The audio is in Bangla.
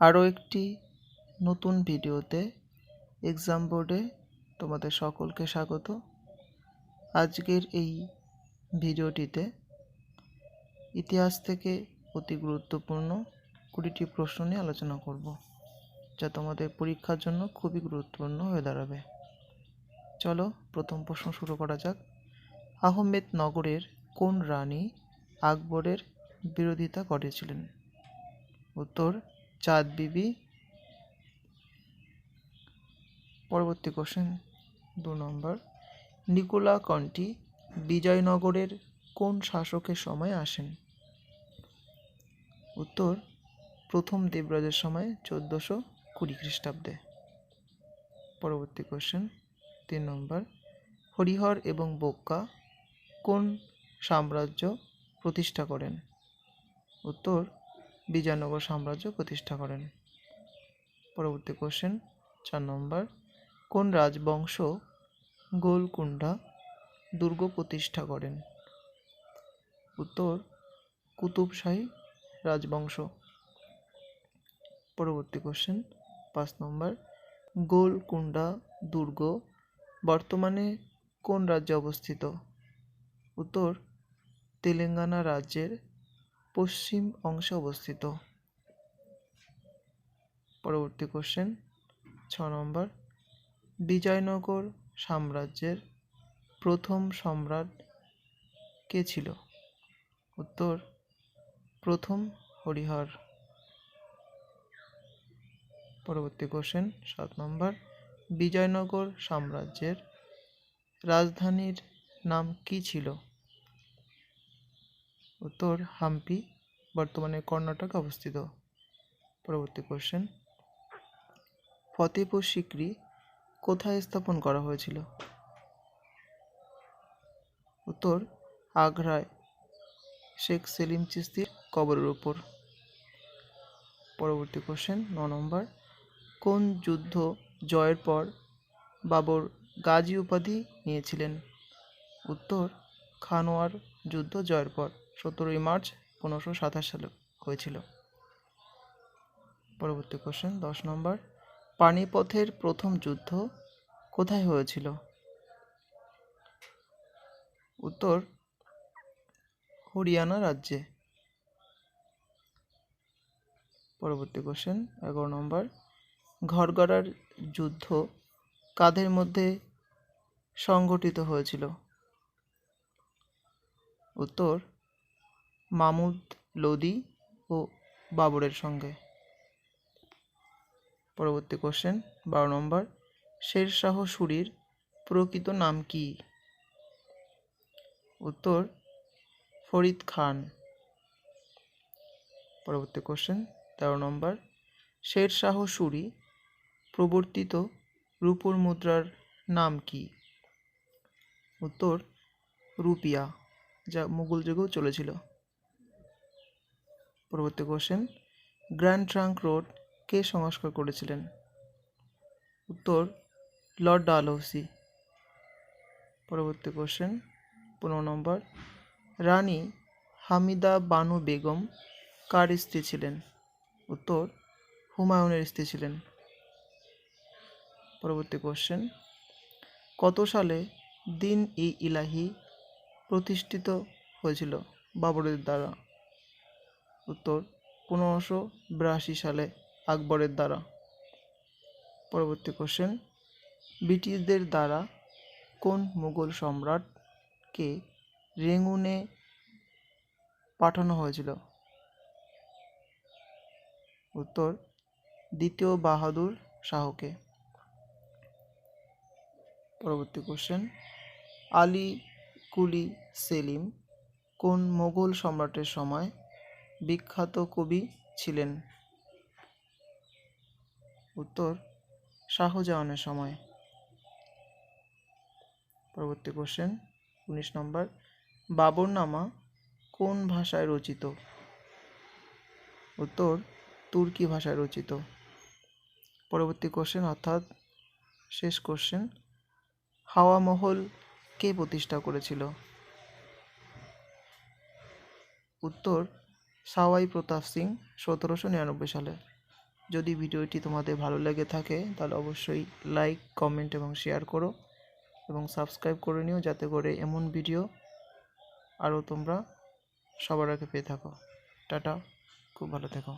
আরও একটি নতুন ভিডিওতে এক্সাম বোর্ডে তোমাদের সকলকে স্বাগত। আজকের এই ভিডিওটিতে ইতিহাস থেকে অতি গুরুত্বপূর্ণ কুড়িটি প্রশ্ন নিয়ে আলোচনা করব, যা তোমাদের পরীক্ষার জন্য খুবই গুরুত্বপূর্ণ হয়ে দাঁড়াবে। চলো প্রথম প্রশ্ন শুরু করা যাক। আহমেদ নগরের কোন রানী আকবরের বিরোধিতা করেছিলেন? উত্তর চাঁদ বিবি। পরবর্তী কোশ্চেন দু নম্বর নিকোলা কন্টি বিজয়নগরের কোন শাসকের সময় আসেন? উত্তর, প্রথম দেবরাজের সময় চোদ্দোশো কুড়ি খ্রিস্টাব্দে। পরবর্তী কোশ্চেন তিন নম্বর হরিহর এবং বোক্কা কোন সাম্রাজ্য প্রতিষ্ঠা করেন? উত্তর বিজয়নগর সাম্রাজ্য প্রতিষ্ঠা করেন। পরবর্তী কোশ্চেন চার নম্বর কোন রাজবংশ গোলকুণ্ডা দুর্গ প্রতিষ্ঠা করেন? উত্তর কুতুবশাহী রাজবংশ। পরবর্তী কোশ্চেন পাঁচ নম্বর গোলকুণ্ডা দুর্গ বর্তমানে কোন রাজ্যে অবস্থিত? উত্তর, তেলেঙ্গানা রাজ্যের পশ্চিম অংশে অবস্থিত। পরবর্তী কোশ্চেন ছ নম্বর। বিজয়নগর সাম্রাজ্যের প্রথম সম্রাট কে ছিল? উত্তর, প্রথম হরিহর। পরবর্তী কোশ্চেন সাত নম্বর। বিজয়নগর সাম্রাজ্যের রাজধানীর নাম কি ছিল? উত্তর হাম্পি, বর্তমানে কর্ণাটক অবস্থিত। পরবর্তী কোশ্চেন ফতেপুর সিক্রি কোথায় স্থাপন করা হয়েছিল? উত্তর, আগ্রায়, শেখ সেলিম চিস্তির কবরের উপর। পরবর্তী কোশ্চেন ন নম্বর, কোন যুদ্ধ জয়ের পর বাবর গাজী উপাধি নিয়েছিলেন? উত্তর, খানোয়ার যুদ্ধ জয়ের পর। সতেরোই মার্চ পনেরোশো সাতাশ সালে হয়েছিল। পরবর্তী কোশ্চেন দশ নম্বর, পানিপথের প্রথম যুদ্ধ কোথায় হয়েছিল? উত্তর, হরিয়ানা রাজ্যে। পরবর্তী কোশ্চেন এগারো নম্বর, ঘরগড়ার যুদ্ধ কাদের মধ্যে সংগঠিত হয়েছিল? উত্তর মামুদ, লোদি ও বাবরের সঙ্গে। পরবর্তী কোশ্চেন বারো নম্বর, শেরশাহ সুরির প্রকৃত নাম কি? উত্তর, ফরিদ খান। পরবর্তী কোশ্চেন তেরো নম্বর, শেরশাহ সুরি প্রবর্তিত রূপোর মুদ্রার নাম কি? উত্তর, রুপিয়া, যা মুঘল যুগেও চলেছিল। পরবর্তী কোশ্চেন গ্র্যান্ড ট্রাঙ্ক রোড কে সংস্কার করেছিলেন? উত্তর লর্ড ডালহৌসি পরবর্তী কোশ্চেন পনেরো নম্বর, রানী হামিদা বানু বেগম কার স্ত্রী ছিলেন? উত্তর, হুমায়ুনের স্ত্রী ছিলেন। পরবর্তী কোশ্চেন কত সালে দিন ই ইলাহি প্রতিষ্ঠিত হয়েছিল? বাবরের দ্বারা। উত্তর, পনেরোশো বিরাশি সালে আকবরের দ্বারা। পরবর্তী কোশ্চেন ব্রিটিশদের দ্বারা কোন মুঘল সম্রাটকে রেঙ্গুনে পাঠানো হয়েছিল? উত্তর, দ্বিতীয় বাহাদুর শাহকে। পরবর্তী কোশ্চেন আলী কুলি সেলিম কোন মোগল সম্রাটের সময় বিখ্যাত কবি ছিলেন। উত্তর, শাহজাহানের সময়। পরবর্তী কোশ্চেন উনিশ নম্বর, বাবরনামা কোন ভাষায় রচিত? উত্তর, তুর্কি ভাষায় রচিত। পরবর্তী কোশ্চেন অর্থাৎ শেষ কোশ্চেন হাওয়া মহল কে প্রতিষ্ঠা করেছিল? উত্তর সাওয়াই প্রতাপ সিং, সতেরোশো নিরানব্বই সালে। যদি ভিডিওটি তোমাদের ভালো লেগে থাকে, তাহলে অবশ্যই লাইক কমেন্ট এবং শেয়ার করো এবং সাবস্ক্রাইব করে নিও যাতে করে এমন ভিডিও আরও তোমরা সবার আগে পেয়ে থাকো। টাটা, খুব ভালো থেকো।